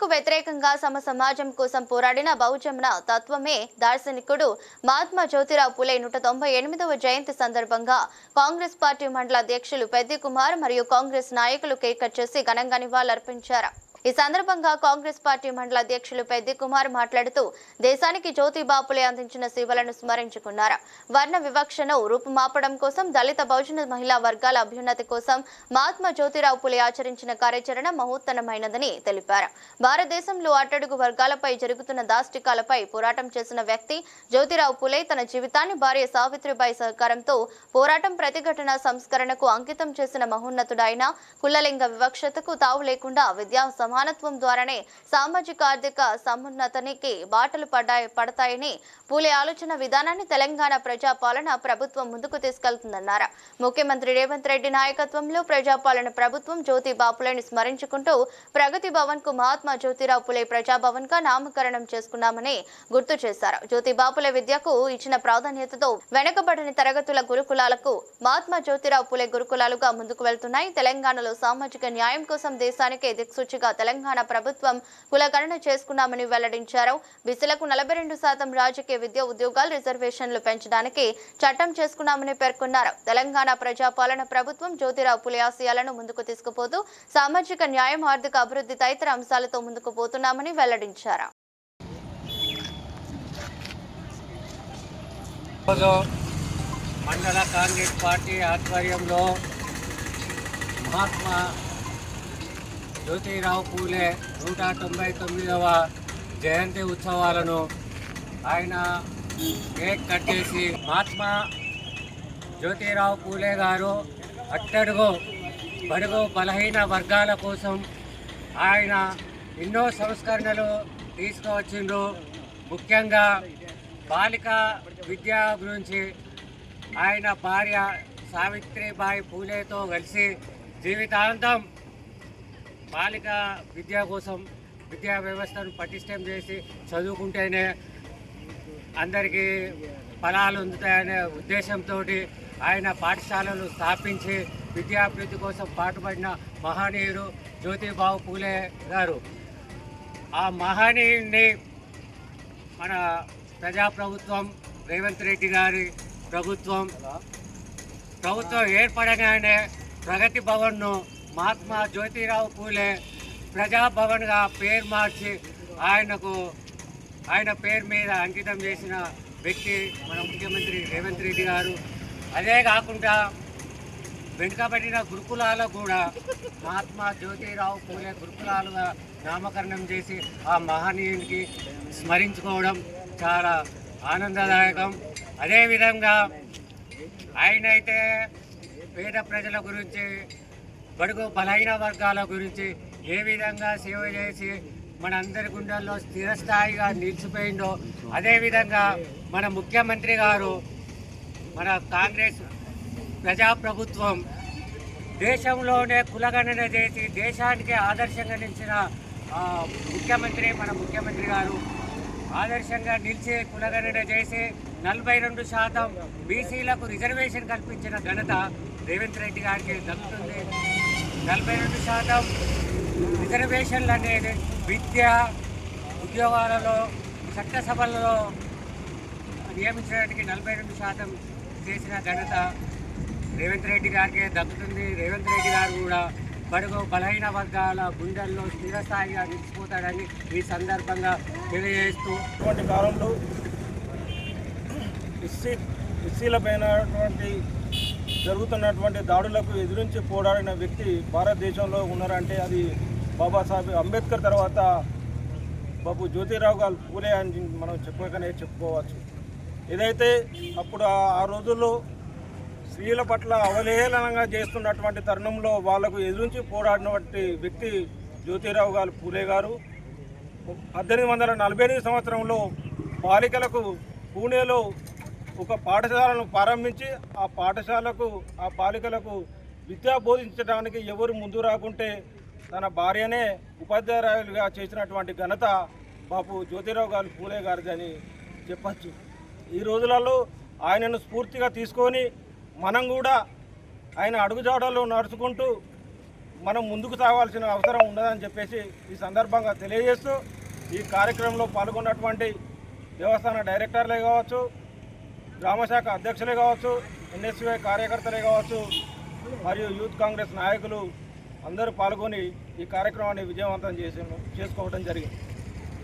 బ్రిటిషర్లకు వ్యతిరేకంగా సమ సమాజం కోసం పోరాడిన బహుజన తత్వమే దార్శనికుడు మహాత్మా జ్యోతిరావు పులే నూట తొంభై ఎనిమిదవ జయంతి సందర్భంగా కాంగ్రెస్ పార్టీ మండల అధ్యక్షులు పెద్ది కుమార్ మరియు కాంగ్రెస్ నాయకులు కేకట్ చేసి ఘనంగా నివాళులర్పించారు. ఈ సందర్భంగా కాంగ్రెస్ పార్టీ మండల అధ్యక్షులు పెద్ది కుమార్ మాట్లాడుతూ దేశానికి జ్యోతి బాపులే అందించిన సేవలను స్మరించుకున్నారు? వర్ణ వివక్షను రూపుమాపడం కోసం దళిత బహుజన మహిళా వర్గాల అభ్యున్నతి కోసం మహాత్మా జ్యోతిరావు పులే ఆచరించిన కార్యాచరణ మహోత్తరమైనదని తెలిపారు. భారతదేశంలో అట్టడుగు వర్గాలపై జరుగుతున్న దాష్టికాలపై పోరాటం చేసిన వ్యక్తి జ్యోతిరావు పులే తన జీవితాన్ని భార్య సావిత్రిబాయి సహకారంతో పోరాటం ప్రతిఘటన సంస్కరణకు అంకితం చేసిన మహోన్నతుడైన కులలింగ వివక్షతకు తావు లేకుండా విద్యా సమానత్వం ద్వారానే సామాజిక ఆర్థిక సమున్నతనికి బాటలు పడ్డాయి పడతాయని పూలే ఆలోచన విధానాన్ని తెలంగాణ ప్రజాపాలన ప్రభుత్వం ముందుకు తీసుకెళ్తుందన్నారు. ముఖ్యమంత్రి రేవంత్ రెడ్డి నాయకత్వంలో ప్రజాపాలన ప్రభుత్వం జ్యోతి బాపులని స్మరించుకుంటూ ప్రగతి భవన్కు మహాత్మా జ్యోతిరావు పులే ప్రజాభవన్గా నామకరణం చేసుకున్నామని గుర్తు చేశారు. జ్యోతి బాపులే విద్యకు ఇచ్చిన ప్రాధాన్యతతో వెనకబడిన తరగతుల గురుకులాలకు మహాత్మా జ్యోతిరావు పులే గురుకులాలుగా ముందుకు వెళ్తున్నాయి. తెలంగాణలో సామాజిక న్యాయం కోసం దేశానికే దిక్సూచిగా తెలంగాణ ప్రభుత్వం కులగణన చేసుకున్నామని వెల్లడించారు. బీసీలకు నలభై రెండు శాతం రాజకీయ విద్య ఉద్యోగాలు రిజర్వేషన్లు పెంచడానికి చట్టం చేసుకున్నామని పేర్కొన్నారు. తెలంగాణ ప్రజాపాలన ప్రభుత్వం జ్యోతిరావు పులే ఆశయాలను ముందుకు తీసుకుపోతూ సామాజిక న్యాయం ఆర్థిక అభివృద్ధి తదితర అంశాలతో ముందుకు పోతున్నామని వెల్లడించారు. మండల కాంగ్రెస్ పార్టీ ఆధ్వర్యంలో మహాత్మా జ్యోతిరావు పూలే నూట తొంభై తొమ్మిదవ జయంతి ఉత్సవాలను ఆయన కేక్ కట్ చేసి మహాత్మా జ్యోతిరావు పూలే గారు అట్టడుగు బడుగు బలహీన వర్గాల కోసం ఆయన ఎన్నో సంస్కరణలు తీసుకువచ్చిండ్రు. ముఖ్యంగా బాలిక విద్య గురించి ఆయన భార్య సావిత్రిబాయి పూలేతో కలిసి జీవితాంతం బాలిక విద్య కోసం విద్యా వ్యవస్థను పటిష్టం చేసి చదువుకుంటేనే అందరికీ ఫలాలు అందుతాయనే ఉద్దేశంతో ఆయన పాఠశాలలు స్థాపించి విద్యాభివృద్ధి కోసం పాటుపడిన మహనీయుడు జ్యోతిబాబు పూలే గారు. ఆ మహనీయుడిని మన ప్రజాప్రభుత్వం రేవంత్ రెడ్డి గారి ప్రభుత్వం ప్రభుత్వం ఏర్పడగానే ప్రగతి భవన్ను మహాత్మా జ్యోతిరావు పూలే ప్రజాభవన్గా పేరు మార్చి ఆయనకు ఆయన పేరు మీద అంకితం చేసిన వ్యక్తి మన ముఖ్యమంత్రి రేవంత్ రెడ్డి గారు. అదే కాకుండా వెనుకబడిన గురుకులాలు కూడా మహాత్మా జ్యోతిరావు పూలే గురుకులాలుగా నామకరణం చేసి ఆ మహనీయునికి స్మరించుకోవడం చాలా ఆనందదాయకం. అదేవిధంగా ఆయనైతే పేద ప్రజల గురించి బడుగు బలహీన వర్గాల గురించి ఏ విధంగా సేవ చేసి మన అందరి గుండెల్లో స్థిరస్థాయిగా నిలిచిపోయిందో అదేవిధంగా మన ముఖ్యమంత్రి గారు మన కాంగ్రెస్ ప్రజాప్రభుత్వం దేశంలోనే కులగణన చేసి దేశానికి ఆదర్శంగా నిలిచిన ముఖ్యమంత్రి మన ముఖ్యమంత్రి గారు ఆదర్శంగా నిలిచి కులగణన చేసి నలభై రెండు శాతం బీసీలకు రిజర్వేషన్ కల్పించిన ఘనత రేవంత్ రెడ్డి గారికి దక్కుతుంది. నలభై రెండు శాతం రిజర్వేషన్లు అనేది విద్య ఉద్యోగాలలో చట్టసభలలో నియమించడానికి నలభై రెండు శాతం చేసిన ఘనత రేవంత్ రెడ్డి గారికి దక్కుతుంది. రేవంత్ రెడ్డి గారు కూడా బడుగు బలహీన వర్గాల గుండెల్లో స్థిరస్థాయిగా నిలిచిపోతాడని ఈ సందర్భంగా తెలియజేస్తూ ఇటువంటి కాలంలో ఎస్సీ ఎస్సీలపైనటువంటి జరుగుతున్నటువంటి దాడులకు ఎదురించి పోరాడిన వ్యక్తి భారతదేశంలో ఉన్నారంటే అది బాబాసాహెబ్ అంబేద్కర్ తర్వాత బాబు జ్యోతిరావు గారు పూలే అని మనం చెప్పకనే చెప్పుకోవచ్చు. ఏదైతే అప్పుడు ఆ- రోజుల్లో స్త్రీల పట్ల అవలేళనంగా చేస్తున్నటువంటి తరుణంలో వాళ్ళకు ఎదురించి పోరాడినటువంటి వ్యక్తి జ్యోతిరావు గారు పూలే గారు. పద్దెనిమిది వందల నలభై ఎనిమిది సంవత్సరంలో బాలికలకు పూణేలో ఒక పాఠశాలను ప్రారంభించి ఆ పాఠశాలకు ఆ బాలికలకు విద్యా బోధించడానికి ఎవరు ముందు రాకుంటే తన భార్యనే ఉపాధ్యాయులుగా చేసినటువంటి ఘనత బాపు జ్యోతిరావు గారు పూలే గారిది అని చెప్పచ్చు. ఈ రోజులలో ఆయనను స్ఫూర్తిగా తీసుకొని మనం కూడా ఆయన అడుగుజాడలు నడుచుకుంటూ మనం ముందుకు సాగాల్సిన అవసరం ఉండదని చెప్పేసి ఈ సందర్భంగా తెలియజేస్తూ ఈ కార్యక్రమంలో పాల్గొన్నటువంటి దేవస్థాన డైరెక్టర్లే కావచ్చు గ్రామశాఖ అధ్యక్షులే కావచ్చు ఎన్ఎస్వై కార్యకర్తలే కావచ్చు మరియు యూత్ కాంగ్రెస్ నాయకులు అందరూ పాల్గొని ఈ కార్యక్రమాన్ని విజయవంతం చేసి చేసుకోవడం జరిగింది.